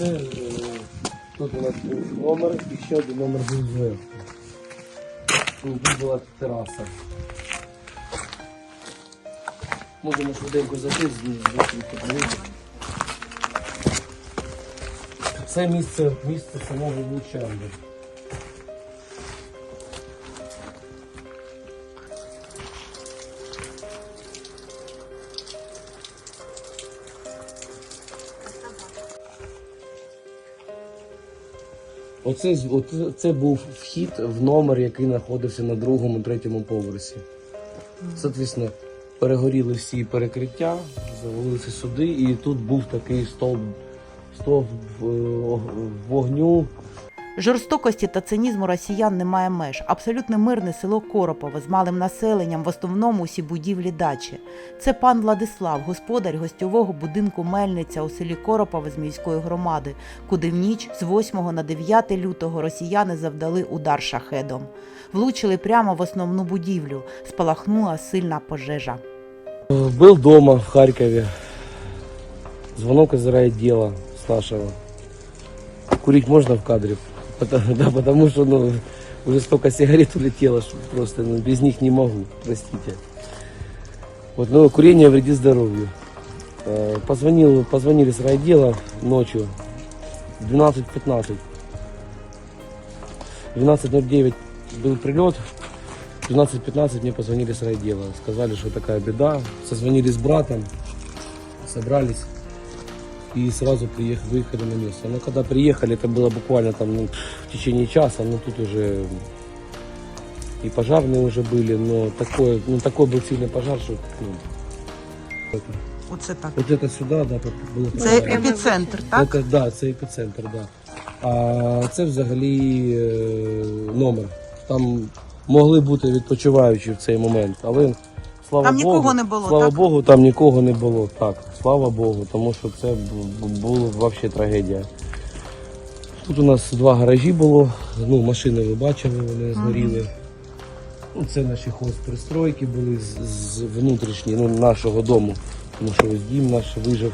Це е, тут у нас був номер і ще один номер був зверху. Тут була тераса. Можемо швиденько зайти з. Це місце, місце самого влучання. Оце, оце це був вхід в номер, який знаходився на другому, третьому поверсі. Соответственно, перегоріли всі перекриття, завалилися сюди, і тут був такий стовп, стовп е, вогню. Жорстокості та цинізму росіян немає меж. Абсолютно мирне село Коропове з малим населенням, в основному усі будівлі дачі. Це пан Владислав, господар гостьового будинку Мельниця у селі Коропове з міської громади, куди в ніч з 8 на 9 лютого росіяни завдали удар шахедом. Влучили прямо в основну будівлю. Спалахнула сильна пожежа. Был дома в Харькове. Звонок из райотдела с нашего. Курить можно в кадре? Потому, да, потому что ну, уже столько сигарет улетело, что просто ну, без них не могу, простите. Вот, но курение вредит здоровью. Э, Позвонил, позвонили с райотдела ночью. 12.15. 12.09 был прилет. В 12.15 мне позвонили с райдела. Сказали, что такая беда. Созвонили с братом, собрались и сразу приехали, выехали на место. Но когда приехали, это было буквально там ну, в течение часа, ну тут уже и пожарные уже были, но такой, ну, такой был сильный пожар, что ну, это- Оце так. вот это сюда, да, было Це епіцентр, так? Це, да, це епіцентр, да. А це взагалі е, номер. Там могли бути відпочиваючі в цей момент, але слава Там Богу, нікого не було, Слава так? Богу, там нікого не було. Так, слава Богу, тому що це бу- бу- була взагалі трагедія. Тут у нас два гаражі було, ну, машини ви бачили, вони згоріли. Ну, це наші хозпристройки були з, з внутрішні, ну, нашого дому. Тому що ось дім наш вижив.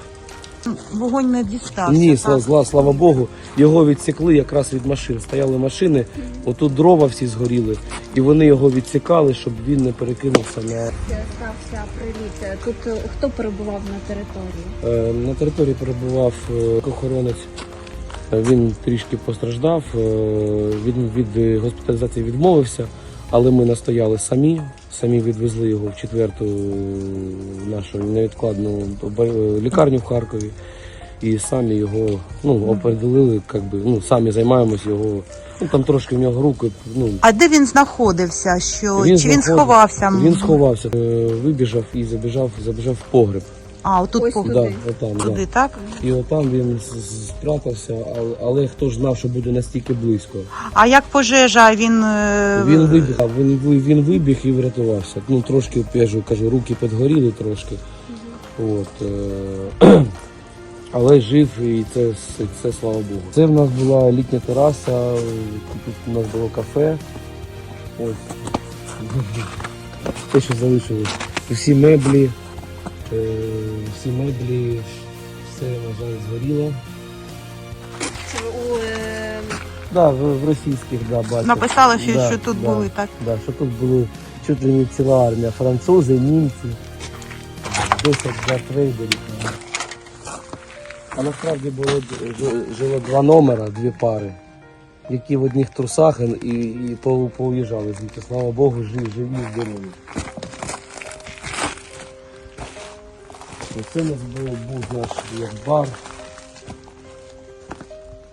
Вогонь не дістався. Ні, так? слава, зла, слава Богу, його відсікли якраз від машин. Стояли машини, отут дрова всі згоріли, і вони його відсікали, щоб він не перекинувся на. стався приліт. Тут е, хто перебував на території? Е, на території перебував е, охоронець. Е, Він трішки постраждав, він від госпіталізації відмовився, але ми настояли самі. Самі відвезли його в четверту е, нашу невідкладну е, лікарню в Харкові. І самі його ну, определили, би, ну, самі займаємось його. Ну, там трошки в нього руки. Ну, А де він знаходився? Що Він чи він знаходив- сховався? він сховався, е, вибіжав і забіжав, забіжав в погреб. А отут Ось по- туди. Да, отам, да. так? І отам він з- з- спрятався, але, але хто ж знав, що буде настільки близько. А як пожежа? Він е, Він вибіг, він, ви- він вибіг і врятувався. Ну трошки я ж кажу, руки підгоріли трошки. От, е- але жив і це, це, це слава Богу. Це в нас була літня тераса, тут у нас було кафе. Ось. Те, що залишилось. Всі меблі, всі меблі, все, на жаль, згоріло. Це у е, Да, в, в російських, да, бачу. написали, що, що тут були, так? Да, що тут були чуть ли не ціла армія. Французи, німці, 10 джартрейдерів. А насправді було ж- жило два номера, дві пари, які в одних трусах і, і по- поуїжджали звідти. Слава Богу, живі, живі, здорові. Оце у нас було, був наш як бар.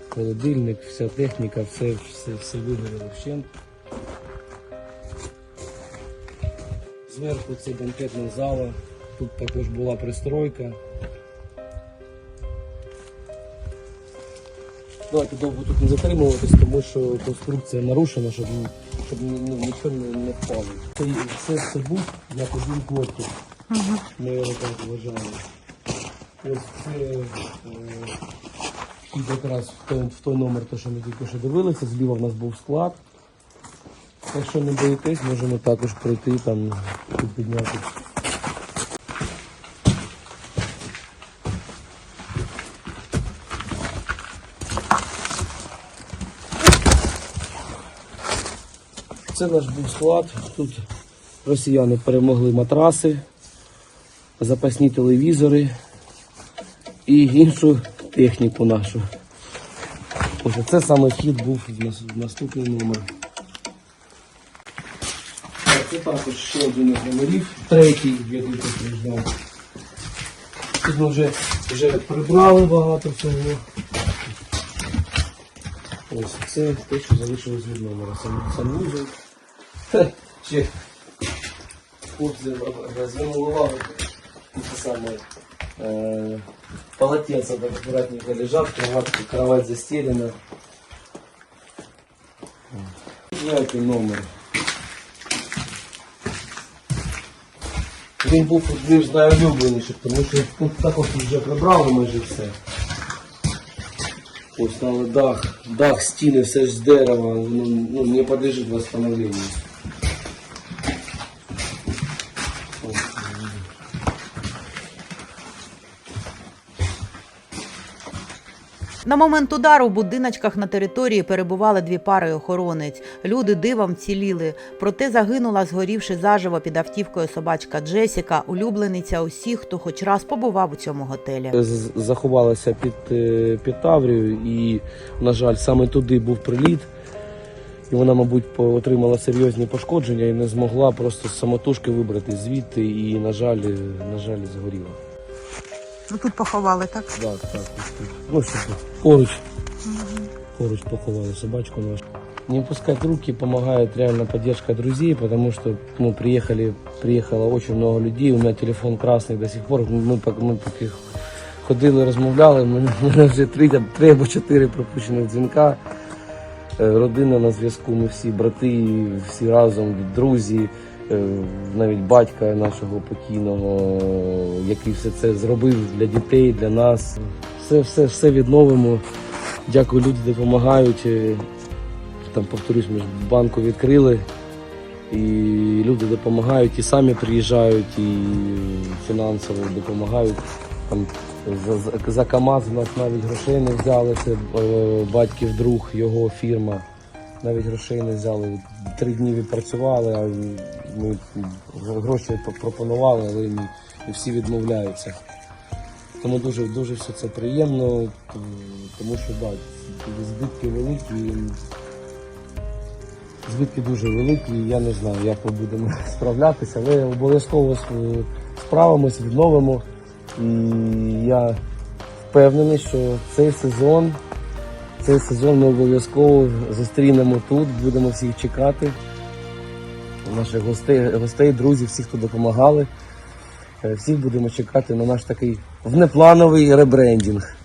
Холодильник, вся техніка, все, все, все вигоріло вщент. Зверху це банкетна зала, тут також була пристройка. Давайте довго тут не затримуватись, тому що конструкція нарушена, щоб, щоб ні- ні- нічого не, впало. Це, це, це був як один корпус. Ми його так вважали. Ось це е, якраз в той, в той номер, то, що ми тільки що дивилися, зліва в нас був склад. Якщо не боїтесь, можемо також пройти там і підняти. Це наш був склад. Тут росіяни перемогли матраси запасні телевізори і іншу техніку нашу. Ось це саме вхід був в наступний номер. Це також ще один із номерів, третій, який постраждав. Тут ми вже, вже прибрали багато всього. Ось це те, що залишилось від номера. Сам. Хе, Ще хлопці розвернули це саме е, полотенце так аккуратненько лежат, кровать, кровать застелена. Знаєте номер. Він був один з найулюбленіших, тому що тут також вже прибрали майже все. Ось але дах, дах, стіни, все ж з дерева, воно ну, не подлежить восстановлению. На момент удару в будиночках на території перебували дві пари охоронець. Люди дивом ціліли. Проте загинула, згорівши заживо під автівкою собачка Джесіка, улюблениця усіх, хто хоч раз побував у цьому готелі. Заховалася під, е, під Таврію і, на жаль, саме туди був приліт. І вона, мабуть, отримала серйозні пошкодження і не змогла просто самотужки вибрати звідти і, на жаль, е, на жаль, згоріла. Ну тут поховали, так? Так, так, ось тут. Ну, що тут? Поруч. Поруч поховали собачку нашу. Не опускать руки помогает реально поддержка друзей, потому что ну, приехали, приехало очень много людей, у меня телефон красный до сих пор, ми, пок- ми поки ходили, розмовляли, у мене, у мене вже три, там, три або чотири пропущених дзвінка. Е, Родина на зв'язку, ми всі брати, всі разом, друзі, навіть батька нашого покійного, е, який все це зробив для дітей, для нас. Все, все, все відновимо. Дякую, люди допомагають. Е, Там, повторюсь, ми ж банку відкрили. І люди допомагають, і самі приїжджають, і фінансово допомагають. Там за, за, КАМАЗ в нас навіть грошей не взяли. Це е, батьків друг, його фірма. Навіть грошей не взяли. Три дні відпрацювали, а ми гроші пропонували, але всі відмовляються. Тому дуже, дуже все це приємно, тому що да, збитки великі. Збитки дуже великі, я не знаю, як ми будемо справлятися, але обов'язково справимось, відновимо. І я впевнений, що цей сезон, цей сезон ми обов'язково зустрінемо тут, будемо всіх чекати. Наших гостей, гостей, друзів, всіх, хто допомагали. Е, Всіх будемо чекати на наш такий внеплановий ребрендінг.